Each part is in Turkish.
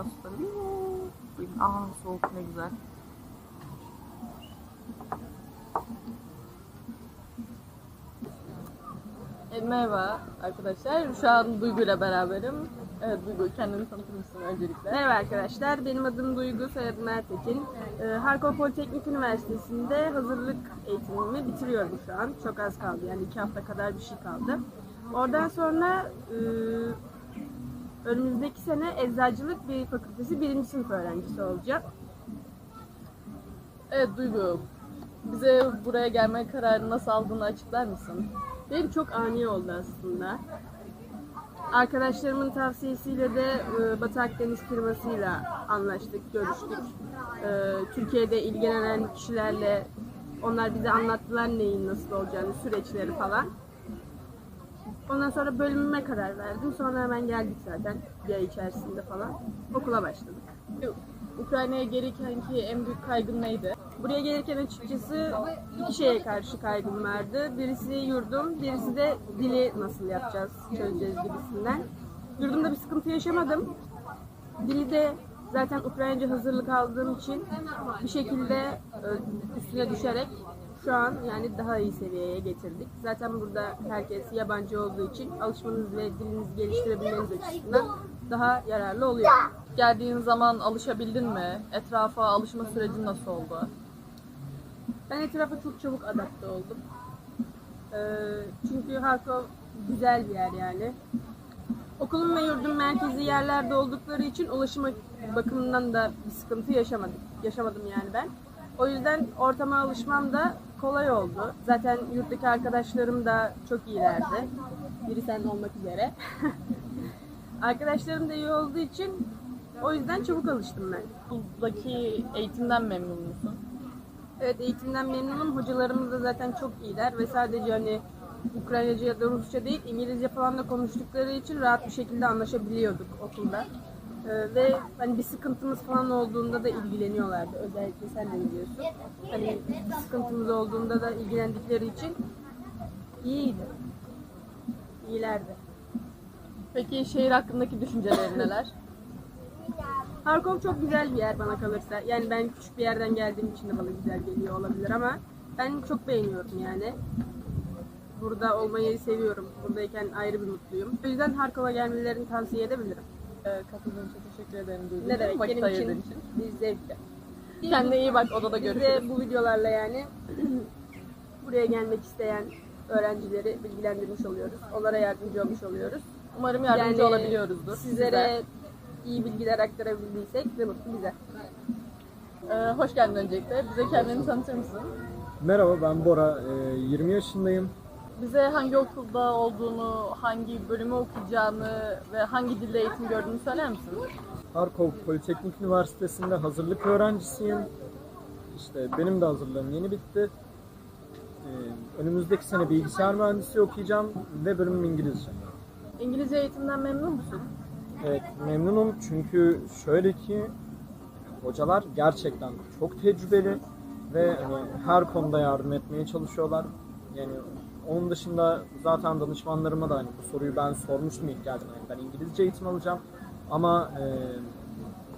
Portakal suları. Aa soğuk ne güzel. E, merhaba arkadaşlar. Şu an Duygu ile beraberim. Evet Duygu kendini tanıtır mısın öncelikle? Merhaba arkadaşlar, benim adım Duygu, soyadım Ertekin. Ee, Harkov Politeknik Üniversitesi'nde hazırlık eğitimimi bitiriyorum şu an. Çok az kaldı, yani iki hafta kadar bir şey kaldı. Oradan sonra e, önümüzdeki sene eczacılık bir fakültesi birinci sınıf öğrencisi olacağım. Evet Duygu. Bize buraya gelme kararını nasıl aldığını açıklar mısın? Benim çok ani oldu aslında. Arkadaşlarımın tavsiyesiyle de e, Batı Akdeniz firmasıyla anlaştık, görüştük. E, Türkiye'de ilgilenen kişilerle onlar bize anlattılar neyin nasıl olacağını, süreçleri falan. Ondan sonra bölümüme karar verdim. Sonra hemen geldik zaten bir içerisinde falan. Okula başladık. Ukrayna'ya gelirken ki en büyük kaygın neydi? Buraya gelirken açıkçası iki şeye karşı kaygım vardı. Birisi yurdum, birisi de dili nasıl yapacağız, çözeceğiz gibisinden. Yurdumda bir sıkıntı yaşamadım. Dili de zaten Ukraynaca hazırlık aldığım için bir şekilde e, üstüne düşerek şu an yani daha iyi seviyeye getirdik. Zaten burada herkes yabancı olduğu için alışmanız ve dilinizi geliştirebilmeniz açısından daha yararlı oluyor. Geldiğin zaman alışabildin mi? Etrafa alışma süreci nasıl oldu? Ben etrafa çok çabuk adapte oldum. Ee, çünkü Harkov güzel bir yer yani. Okulum ve yurdum merkezi yerlerde oldukları için ulaşım bakımından da bir sıkıntı yaşamadım. Yaşamadım yani ben. O yüzden ortama alışmam da kolay oldu. Zaten yurttaki arkadaşlarım da çok iyilerdi. Biri sen olmak üzere. Arkadaşlarım da iyi olduğu için o yüzden çabuk alıştım ben. Buradaki eğitimden memnun musun? Evet eğitimden memnunum. Hocalarımız da zaten çok iyiler ve sadece hani Ukraynaca ya da Rusça değil İngilizce falan da konuştukları için rahat bir şekilde anlaşabiliyorduk okulda. Ee, ve hani bir sıkıntımız falan olduğunda da ilgileniyorlardı. Özellikle sen de biliyorsun. Hani bir sıkıntımız olduğunda da ilgilendikleri için iyiydi. İyilerdi. Peki şehir hakkındaki düşüncelerin neler? Harkov çok güzel bir yer bana kalırsa. Yani ben küçük bir yerden geldiğim için de bana güzel geliyor olabilir ama ben çok beğeniyorum yani. Burada olmayı seviyorum. Buradayken ayrı bir mutluyum. O yüzden Harkov'a gelmelerini tavsiye edebilirim. Ee, katıldığın için teşekkür ederim Duygu. Ne demek Vakit benim ayırdığın için bir zevkti. Kendine iyi bak odada Biz de görüşürüz. bu videolarla yani buraya gelmek isteyen öğrencileri bilgilendirmiş oluyoruz. Onlara yardımcı olmuş oluyoruz. Umarım yardımcı Yani olabiliyoruzdur. Sizlere iyi bilgiler aktarabildiysek ne mutlu bize. Ee, hoş geldin öncelikle. Bize kendini tanıtır mısın? Merhaba ben Bora, Ee, 20 yaşındayım. Bize hangi okulda olduğunu, hangi bölümü okuyacağını ve hangi dilde eğitim gördüğünü söyler misin? Harkov Politeknik Üniversitesi'nde hazırlık öğrencisiyim. İşte benim de hazırlığım yeni bitti. Ee, önümüzdeki sene bilgisayar mühendisliği okuyacağım ve bölümüm İngilizce. İngilizce eğitimden memnun musun? Evet memnunum çünkü şöyle ki hocalar gerçekten çok tecrübeli ve hani her konuda yardım etmeye çalışıyorlar. Yani onun dışında zaten danışmanlarıma da hani bu soruyu ben sormuştum ilk geldiğimde. Yani ben İngilizce eğitim alacağım ama e,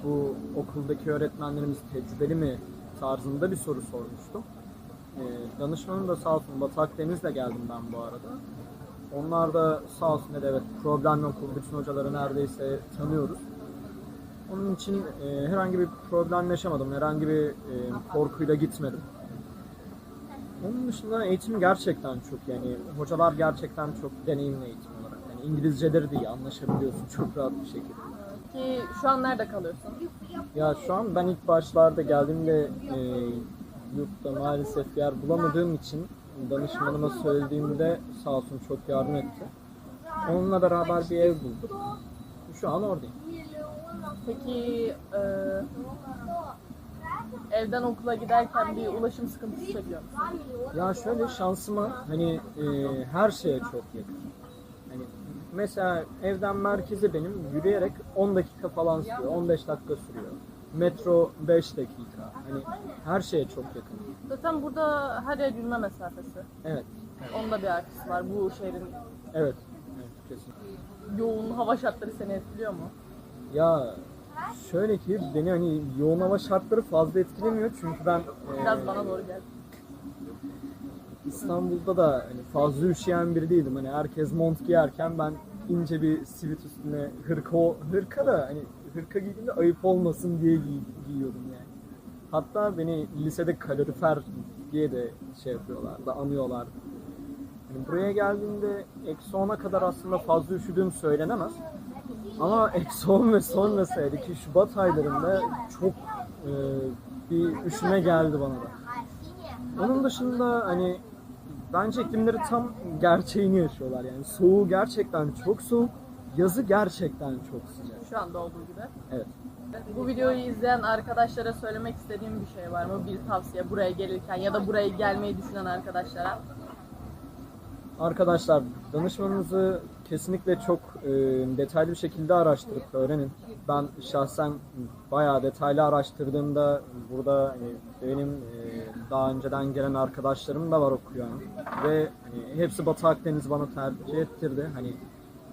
bu okuldaki öğretmenlerimiz tecrübeli mi tarzında bir soru sormuştum. E, danışmanım da sağ olsun Batı Akdeniz'le geldim ben bu arada. Onlar da sağ olsun dedi evet problem yok bütün hocaları neredeyse tanıyoruz. Onun için e, herhangi bir problem yaşamadım, herhangi bir e, korkuyla gitmedim. Onun dışında eğitim gerçekten çok yani hocalar gerçekten çok deneyimli eğitim olarak. Yani İngilizceleri de iyi anlaşabiliyorsun çok rahat bir şekilde. Ki şu an nerede kalıyorsun? Ya şu an ben ilk başlarda geldiğimde e, yurtta maalesef yer bulamadığım için danışmanıma söylediğimde sağ olsun çok yardım etti. Onunla beraber bir ev bulduk. Şu an oradayım. Peki e, evden okula giderken bir ulaşım sıkıntısı çekiyor musun? Ya şöyle şansıma hani e, her şeye çok yakın. Hani mesela evden merkeze benim yürüyerek 10 dakika falan sürüyor, 15 dakika sürüyor. Metro 5 dakika. Hani her şeye çok yakın. Zaten burada her yer yürüme mesafesi. Evet. Onda bir artısı var. Bu şehrin Evet. Evet kesin. yoğun hava şartları seni etkiliyor mu? Ya Şöyle ki beni hani yoğun hava şartları fazla etkilemiyor çünkü ben e, Biraz bana doğru geldi. İstanbul'da da hani fazla üşüyen biri değildim. Hani herkes mont giyerken ben ince bir sivit üstüne hırka, hırka da hani hırka giydiğimde ayıp olmasın diye giy- giyiyordum yani. Hatta beni lisede kalorifer diye de şey yapıyorlardı, anıyorlardı. Yani buraya geldiğimde eksi 10'a kadar aslında fazla üşüdüğüm söylenemez. Ama 10 ve sonrasıydı ki Şubat aylarında çok e, bir üşüme geldi bana da. Onun dışında hani bence iklimleri tam gerçeğini yaşıyorlar yani. Soğuğu gerçekten çok soğuk, yazı gerçekten çok sıcak. Şu anda olduğu gibi. Evet. Bu videoyu izleyen arkadaşlara söylemek istediğim bir şey var mı? Bir tavsiye buraya gelirken ya da buraya gelmeyi düşünen arkadaşlara. Arkadaşlar danışmanınızı kesinlikle çok e, detaylı bir şekilde araştırıp öğrenin. Ben şahsen bayağı detaylı araştırdığımda burada hani benim e, daha önceden gelen arkadaşlarım da var okuyan ve hani hepsi Batı Akdeniz bana tercih ettirdi. Hani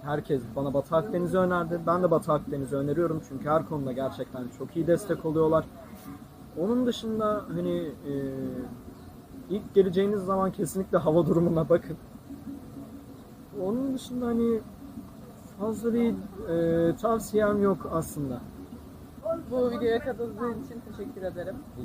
herkes bana Batı Akdeniz'i önerdi. Ben de Batı Akdeniz'i öneriyorum çünkü her konuda gerçekten çok iyi destek oluyorlar. Onun dışında hani e, ilk geleceğiniz zaman kesinlikle hava durumuna bakın. Onun dışında hani fazla bir e, tavsiyem yok aslında. Bu videoya katıldığın için teşekkür ederim.